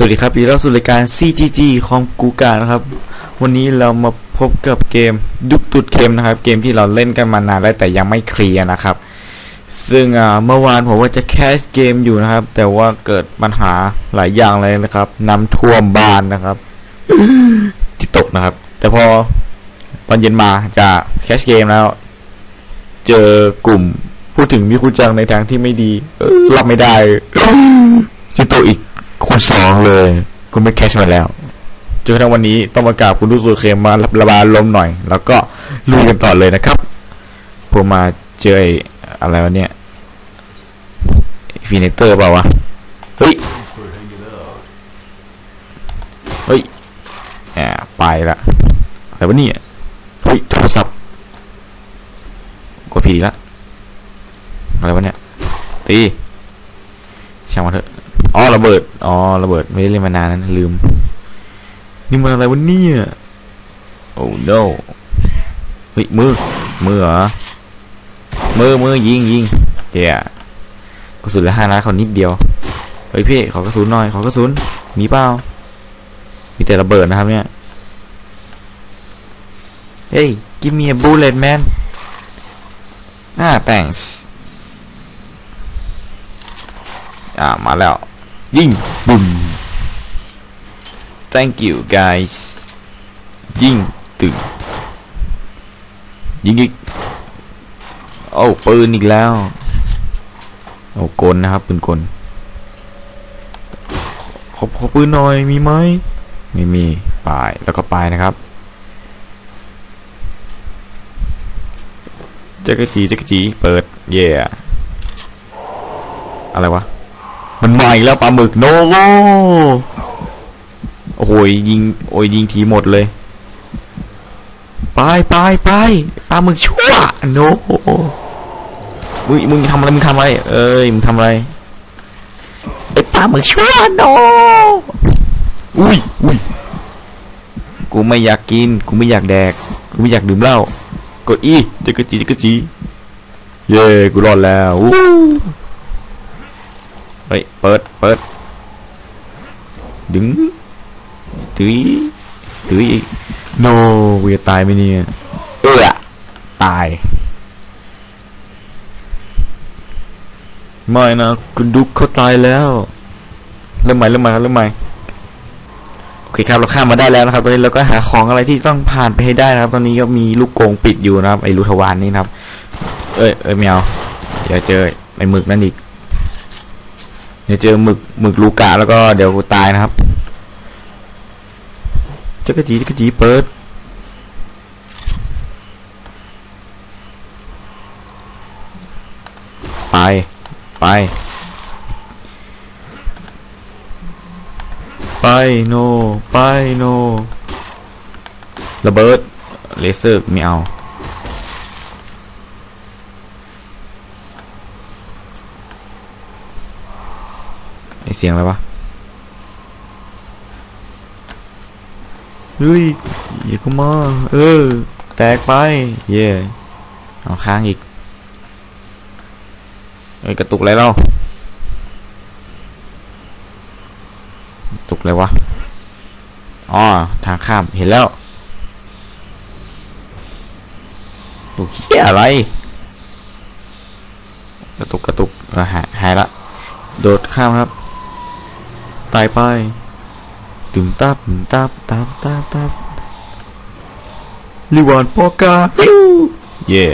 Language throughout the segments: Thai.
สวัสดีครับยินดีต้อนรับสู่รายการ CGG ของกูการนะครับ วันนี้เรามาพบกับเกมดุกตุดเค็มนะครับ เกมที่เราเล่นกันมานานแล้วแต่ยังไม่เคลียร์นะครับ ซึ่งเมื่อวานผมว่าจะแคสเกมอยู่นะครับ แต่ว่าเกิดปัญหาหลายอย่างเลยนะครับน้ำท่วมบ้านนะครับ ที่ตกนะครับ แต่พอตอนเย็นมาจะแคสเกมแล้ว เจอกลุ่มพูดถึงมิคุจังในทางที่ไม่ดีรับไม่ได้จิโตะอีก สองเลยคุณไม่แคชมาแล้วจนกระทั่งวันนี้ต้องมากราบคุณดูสุเคมมาระบายลมหน่อย แล้วก็ลุยกันต่อเลยนะครับผมมาเจออะไรวะเนี่ยฟีเนเตอร์เปล่าวะเฮ้ยเฮ้ยแหมไปละอะไรวะเนี่ยเฮ้ยโทรศัพท์กดผีละอะไรวะเนี่ยตีช่างมันเถอะ อ๋อระเบิด อ๋อระเบิดไม่ได้เล่นมานานนั้นลืม นี่มันอะไรวะเนี่ยโอ้ no เฮ้ยมือ มือเหรอ มือมือยิงยิงเดี๋ยวกระสุนลือห้านัดเขานิดเดียว เฮ้ยพี่ขอกระสุนหน่อยขอกระสุนมีเปล่า มีแต่ระเบิดนะครับเนี่ย เฮ้ย give me a bullet man อ่า thanks อ่ามาแล้ว ยิงบุม thank you guys ยิงตึงยิงอีกโอ้ปืนอีกแล้วโอ้กลนะครับปืนกลขอขอปืนหน่อยมีไหมไม่มีปลายแล้วก็ปลายนะครับจักรจีจักรจีเปิดเย่อะไรวะ มันมาอีกแล้วปลาหมึกโนโวโอ้โหยิงโอ้ยยิงทีหมดเลย ไปไปไปปลาหมึกชั่วโนมึงมึงทำอะไรมึงทำอะไร เอ้ยมึงทำอะไรไอ้ปลาหมึกชั่วโนอุ้ยอุ้ยกูไม่อยากกิน กูไม่อยากแดก กูไม่อยากดื่มเหล้ากดอีจะกระจีจะกระจี เย้กูรอดแล้วอ เฮ้ย เปิด เปิด ดึงถือถืออีกโนกูจะตายไหมเนี่ยเออตาย ไม่นะคุณดุกเขาตายแล้ว เริ่มใหม่เริ่มใหม่ครับเริ่มใหม่ โอเคครับเราข้ามมาได้แล้วนะครับ ตอนนี้เราก็หาของอะไรที่ต้องผ่านไปให้ได้นะครับ ตอนนี้ก็มีลูกโกงปิดอยู่นะครับ ไอ้ลูทวานนี่นะครับ เอ้ยเอ้ยแมวเดี๋ยวเจอไอ้หมึกนั่นอีก เดี๋ยวเจอหมึกหมึกลูกะแล้วก็เดี๋ยวกูตายนะครับจักรจีจักรจีเปิดไป ไป ไปโน ไปโน ระเบิด เลเซอร์ไม่เอา เสียงอะไรวะเฮ้ยอย่าเข้ามาเออ แตกไป เย่เอาค้างอีกเอ้ยกระตุกอะไรเล่าตุกอะไรวะอ๋อทางข้ามเห็นแล้วตุกเหี้ยอะไร กระตุกกระตุกเออหายหายละ โดดข้ามครับ ตายไปตึงตับตึงตับตับตับตับลิวานปอกาฟิวเย่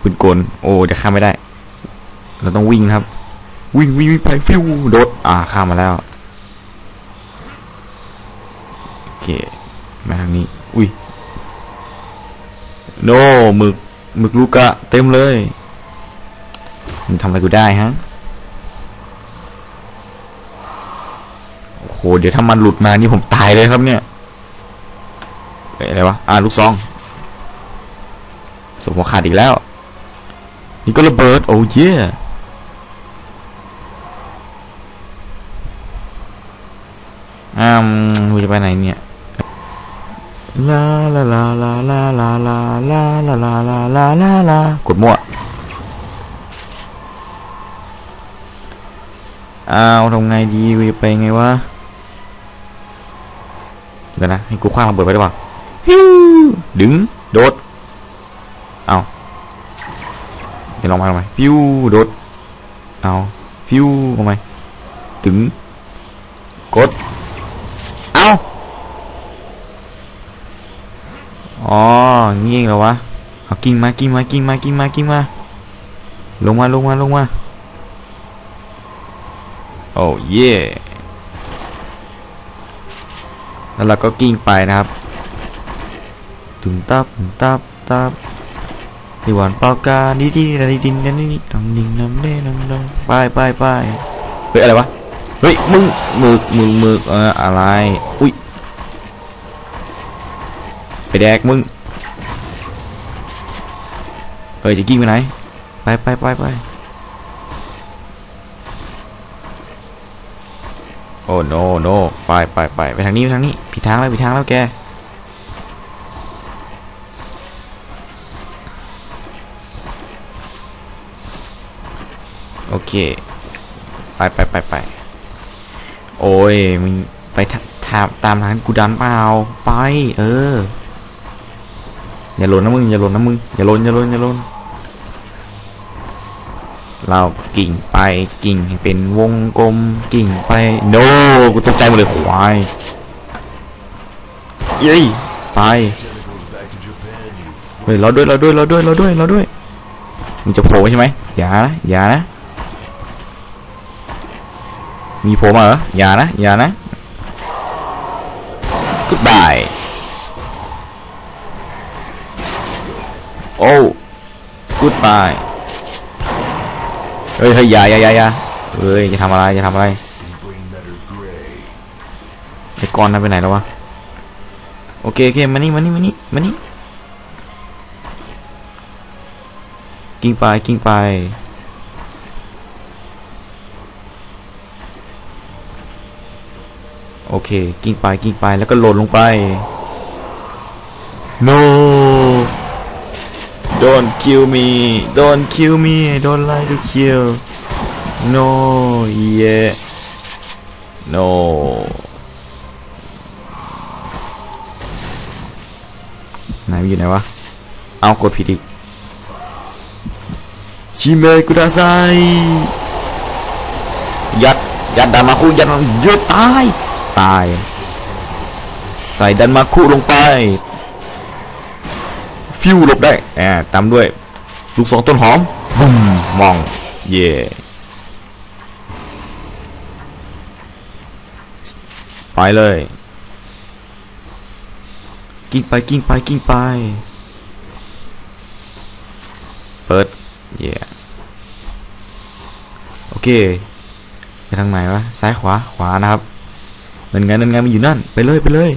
ปืนกลโอ้เดี๋ยวข้ามไม่ได้ เราต้องวิ่งครับ วิ่งวิ่งวิ่งไปฟิวโดดอ่าข้ามมาแล้วโอเคมาทางนี้ อุ้ยโนหมึกหมึกลูกะเต็มเลยมึงทำอะไรกูได้ฮะ โอ้โห เดี๋ยวถ้ามันหลุดมานี่ผมตายเลยครับเนี่ยเอ้ยอะไรวะอ่าลูกซองสมหัวขาดอีกแล้ว นี่ก็ระเบิดโอ้เย่อ้ามกูจะไปไหนเนี่ยลาลาลาลาลาลาลาลาลาลาลาลาลาลากดมั่วอ้าวทำไงดีกูจะไปไงวะ ดี๋ยวนะให้กูคว้างระเบิดไปได้ป่ะฮิวดึงโดดเอาเดี๋ยวลองมาทำไมฟิวโดดเอาฟิวทำไมถึงกดเอาอ๋อนี่เองเหรอวะเอากิ้งมากิ้งมากิ้งมากิ้งมากิ้งมาลงมาลงมาลงมาโอ้เย่ แล้วเราก็กิ้งไปนะครับตุมตับตุมตับตับที่หวานเปล่ากาดีดีดีดีดีดีดีดังดิ่งน้ำเด้น้ำดังไปไปไปเฮ้ยอะไรวะเฮ้ยมึงมึกมึงมึกเอออะไรอุ้ยไปแดกมึงเฮ้ยจะกิ้งไปไหนไปไปไปไป โอ้ no no ไปไปไปไปทางนี้ไปทางนี้ผิดทางแล้วผิดทางแล้วแกโอเค ไปไปไปไปโอ้ยมึงไปทาตามทางกูดันเปล่าไป เออ อย่าหล่นนะมึง อย่าหล่นนะมึง อย่าหล่นอย่าหล่นอย่าหล่น เรากิ่งไปกิ่งเป็นวงกลมกิ่งไปโนกูตกใจหมดเลยควายเย้ยไปเฮ้ยเราด้วยเราด้วยเราด้วยเราด้วยเราด้วยมึงจะโผล่ใช่ไหมอย่านะอย่านะมีโผล่มาเหรออย่านะอย่านะ goodbye โอ้ goodbye เฮ้ยเฮ้ยอย่าอย่าอย่าอย่าเฮ้ยจะทำอะไรจะทำอะไรไอ้กอนนั้นไปไหนแล้ววะโอเคโอเคมานี่มานี่มานี่มานี่กิ้งไปกิ้งไปโอเค กิ้งไปกิ้งไปแล้วก็หล่นลงไป no don't kill me don't kill me I don't like to kill no yeah no ไหนมันอยู่ไหนวะ เอากดผิดอีกชิเมกุดาไซยัด ยัดดันมาคุยัดยัดตาย ตาย ใส่ดันมาคุลงไป ฟิวหลบได้แอบตามด้วยลูกสองต้นหอมบุ้มมอง เย่ไปเลย กิ้งไปกิ้งไปกิ้งไป เปิด เย่โอเค ไปทางไหนวะ ซ้ายขวา ขวานะครับนั่นไงนั่นไงมันอยู่นั่น ไปเลย ไปเลย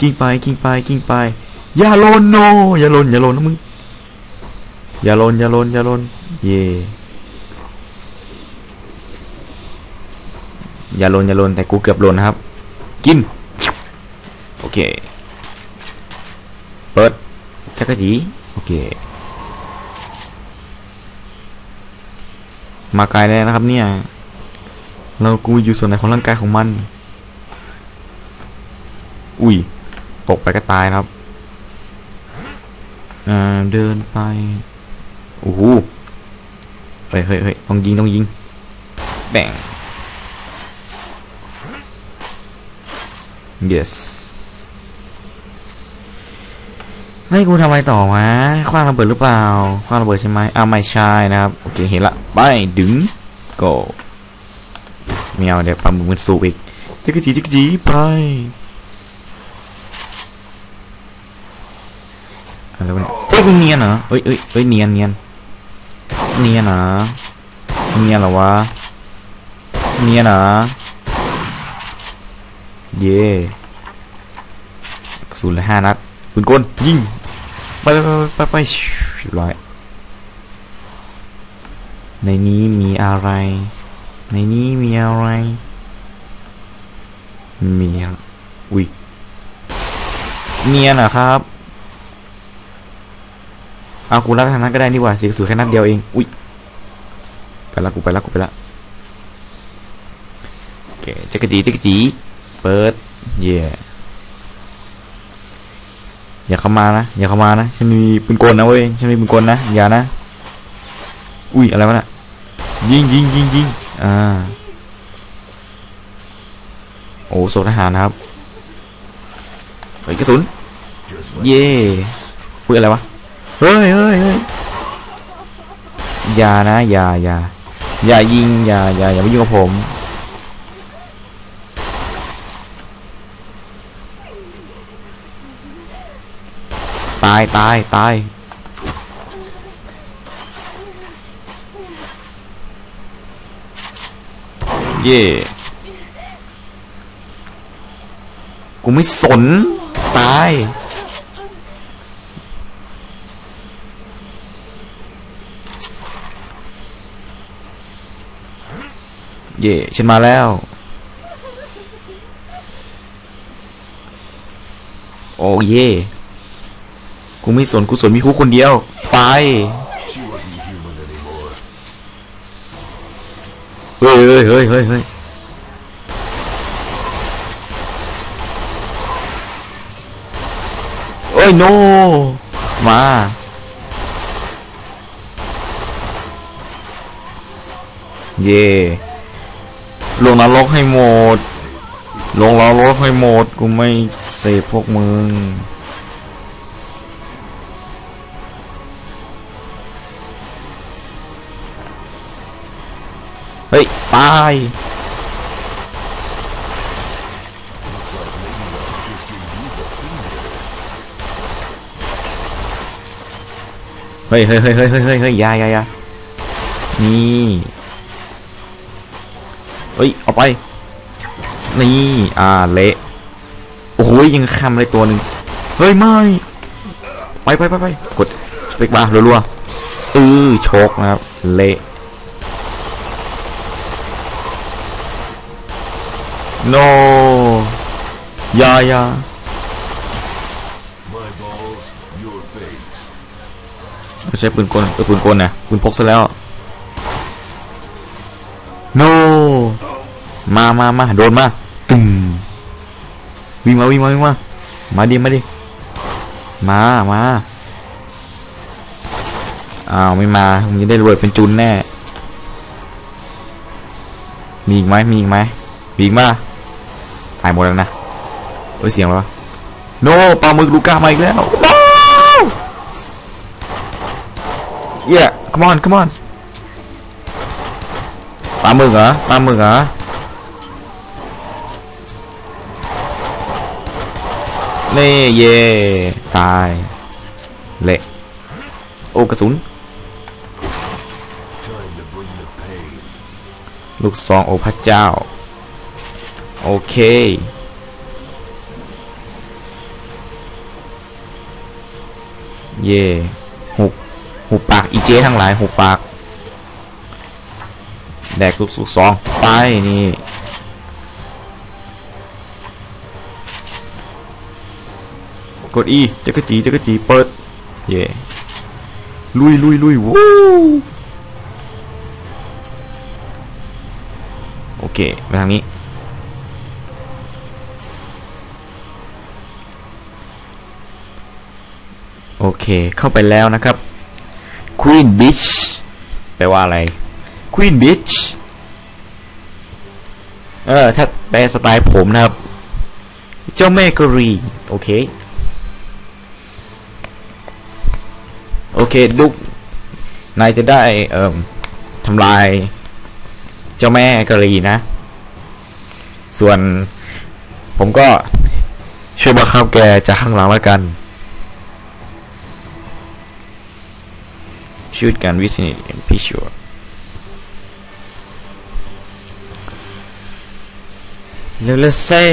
กิ้งไปกิ้งไปกิ้งไป อย่าลนโน อย่าลนอย่าลนนะมึง อย่าลนอย่าลนอย่าลน เย่อย่าลนอย่าลนแต่กูเกือบลนนะครับ กิน โอเค เปิดจักรจีโอเค มาไกลเลยนะครับ เนี่ย เรากูอยู่ส่วนไหนของร่างกายของมัน อุ้ย ตกไปก็ตายนะครับ เดินไป โอ้โหเฮ้ยเฮ้ยเฮ้ยต้องยิงต้องยิง แบ่ง yes ให้กูทำอะไรต่อวะคว้างระเบิดหรือเปล่าคว้างระเบิดใช่ไหมอ้าวไม่ใช่นะครับ โอเค เห็นละ ไป ดึง go เมียวเดี๋ยวปลามมันสูบอีกจิกจีจิกจีไป อะไรวะเนี่ยเฮ้ยเนียนเหรอเฮ้ยเฮ้ยเฮ้ยเนียนเนียนเนียนเหรอเนียนเหรอวะเนียนเหรอเย่กระสุนเลยห้านัดปืนกลยิงไปไปไปไปชิวเรียบร้อยในนี้มีอะไร ในนี้มีอะไร มีอุ้ยเนียนเหรอครับ เอากูรับทางนั้นก็ได้นี่ว่าเสียกระสุนแค่นัดเดียวเอง อุ้ย ไปละกูไปละกูไปละโอเคจักรจีจักรจี เปิด เย่อย่าเข้ามานะ อย่าเข้ามานะ ฉันมีปืนกลนะเว้ย ฉันมีปืนกลนะ อย่านะ อุ้ย อะไรวะน่ะ ยิงยิงยิงยิงอ่า โอ้โซทหารนะครับเฮ้ยกระสุน เย่อุ้ยอะไรวะ เฮ้ยเฮ้ยเฮ้ยอย่านะอย่าอย่าอย่ายิงอย่าอย่าอย่ามายุ่งกับผม ตายตายตายเย่กูไม่สน ตาย เย่ฉันมาแล้ว โอ้เย่กูไม่สนกูสนมีคุกคนเดียว ไปเฮ้ยเฮ้ยเฮ้ยเฮ้ยเฮ้ยเอ้ยโน มาเย่ ลงนรกให้หมด ลงนรกให้หมด กูไม่เสพพวกมึง เฮ้ย ตาย เฮ้ยเฮ้ยเฮ้ยเฮ้ยเฮ้ยเฮ้ยยายายานี่ เฮ้ยเอาไป นี่อ่าเละโอ้โหยังคำเลยตัวหนึ่งเฮ้ยไม่ไปไปไปไปกดสเปกบาร์รัวๆอือโชกนะครับเละ no อยาอยา My balls, your face. ไม่ใช่ปืนกลเออปืนกลนะปืนพกซะแล้ว มามามาโดนมาตึมวิ่งมาวิ่งมาวิ่งมามาดิมาดิมามาอ้าวไม่มามึงจะได้รวยเป็นจุนแน่มีอีกไหมมีอีกไหมมีอีกมาตายหมดแล้วนะเอ้ยเสียงอะไรวะโนปลาหมึกลูก้ามาอีกแล้ว no yeah come on come on ปลาหมึกเหรอปลาหมึกเหรอ นี่เย่ตายเละโอ้กระสุน ลูกซองโอพระเจ้า โอเคเย่หุบหุบปากอีเจทั้งหลายหุบปาก แดกลูกสุกซอง ไปนี่ กดอีจักรจีจักรจีเปิด เย่ลุยลุยลุยวู้โอเคไปทางนี้ โอเค เข้าไปแล้วนะครับ Queen Beach แปลว่าอะไร Queen Beach เออ ถ้าแปลสไตล์ผมนะครับ เจ้าแม่กะหรี โอเค เคดุกนายจะได้เอ่อทำลาย เจ้าแม่กะรีนะ ส่วน ผมก็ช่วยบังคับแกจากข้างหลังแล้วกัน shoot gun vicinity and be sure Let- let's say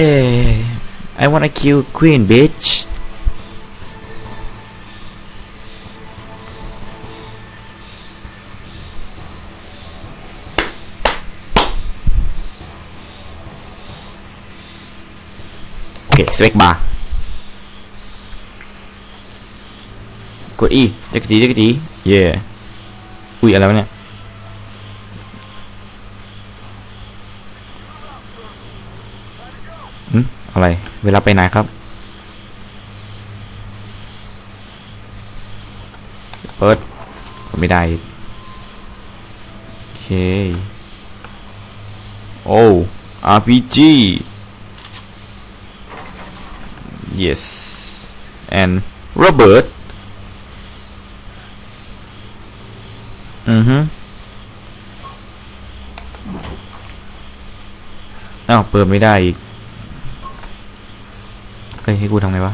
I wanna kill queen bitch าร์กด E จักรจีจักรจีเย่อุ้ยอะไรวะเนี่ยอืมอะไร เวลาไปไหนครับ เปิดไม่ได้ โอเค โอ้ RPG yes and Robert อือฮึอ้าวเปิดไม่ได้อีกเฮ้ยให้กูทำไงวะ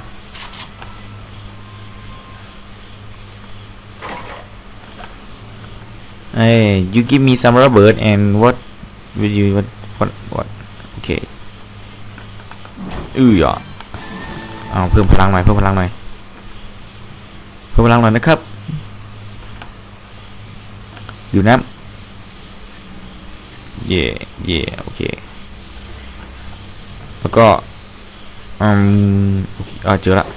เอ้ย you give me some rubber and what will you what what what โอเคอืออะ เอาเพิ่มพลังหน่อยเพิ่มพลังหน่อยเพิ่มพลังหน่อยนะครับอยู่นะเย่เย่โอเค แล้วก็อืมโอเคอ่าเจอละ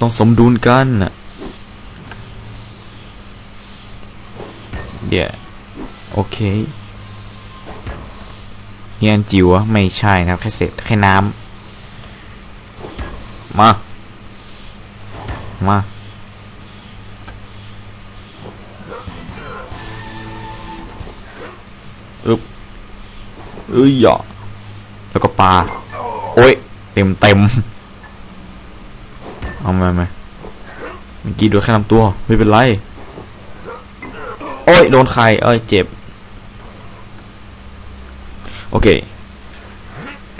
ต้องสมดุลกันน่ะเยวโอเค เฮียนจิ๋วไม่ใช่นะครับแค่เศษแค่น้ำมามาอึบเอ้ยหยอแล้วก็ปลาโอ้ย เต็มเต็มเอามาไหมเมื่อกี้โดนแค่ลำตัว ไม่เป็นไร โอ้ย โดนใครเอ้ย เจ็บ โอเค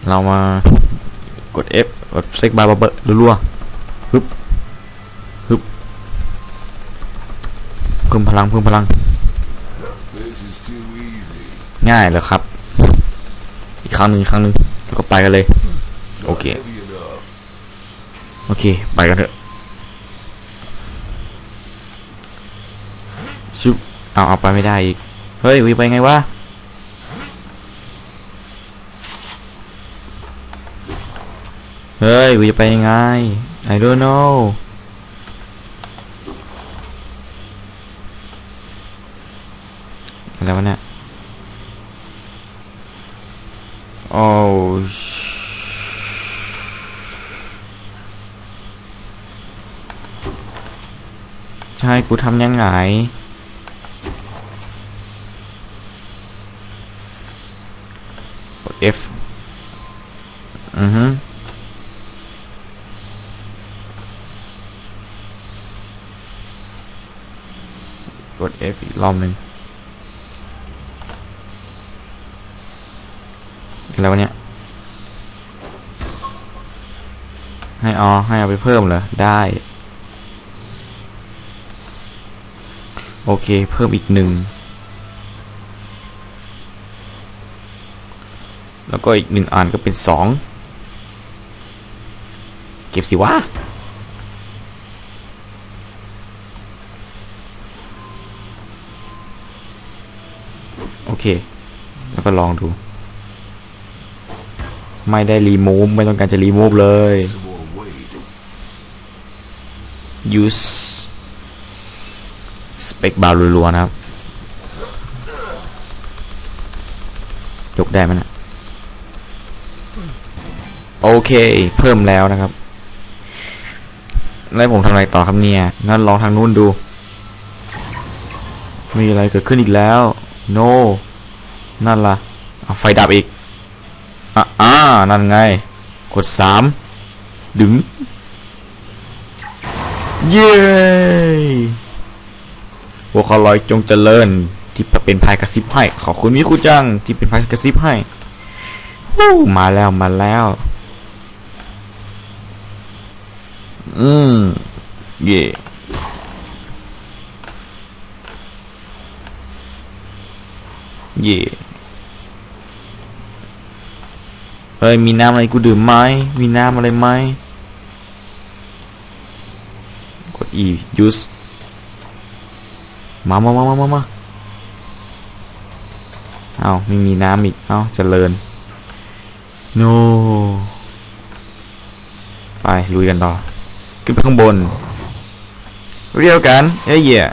เรามากด F กดเซ็กบาร์เบอร์รัวๆฮึบฮึบเพิ่มพลังเพิ่มพลัง ง่ายเลยครับ อีกครั้งหนึ่งครั้งหนึ่งแล้วก็ไปกันเลย โอเค โอเค ไปกันเถอะชุบเอาเอาไปไม่ได้อีก เฮ้ยวิไปไงวะ เฮ้ยวิจะไปยังไง I don't know อะไรวะเนี่ยโอ้ใช่กูทำยังไงกด F อือฮึกด F อีก รอบหนึ่งอะไรวเนี่ย ให้ออให้เอาไปเพิ่มเหรอ ได้ โอเค เพิ่มอีกหนึ่ง แล้วก็อีกหนึ่งอันก็เป็นสอง เก็บสิวะ โอเค แล้วก็ลองดู ไม่ได้รีมูฟไม่ต้องการจะรีมูฟเลย use spec bar รัวๆนะครับ ยกได้ไหมนะโอเค เพิ่มแล้วนะครับ แล้วผมทำอะไรต่อครับเนี่ยงั้นลองทางนู้นดู มีอะไรเกิดขึ้นอีกแล้ว no นั่นละ่ะไฟดับอีกอ่านั่นไง กดสามดึง เย้หัวขอลอยจงเจริญที่เป็นพายกระซิบให้ ขอบคุณมิคุจัง ที่เป็นพายกระซิบให้มาแล้วมาแล้ว อืม เย่ เย่เฮ้ยมีน้ำอะไรกูดื่มไหมมีน้ำอะไรไหมกด E use มามามามามามาเอาไม่มีน้ำอีก เอาเจริญ no ไปลุยกันต่อ ขึ้นไปข้างบน เรียวกัน เอ้ยเหี้ย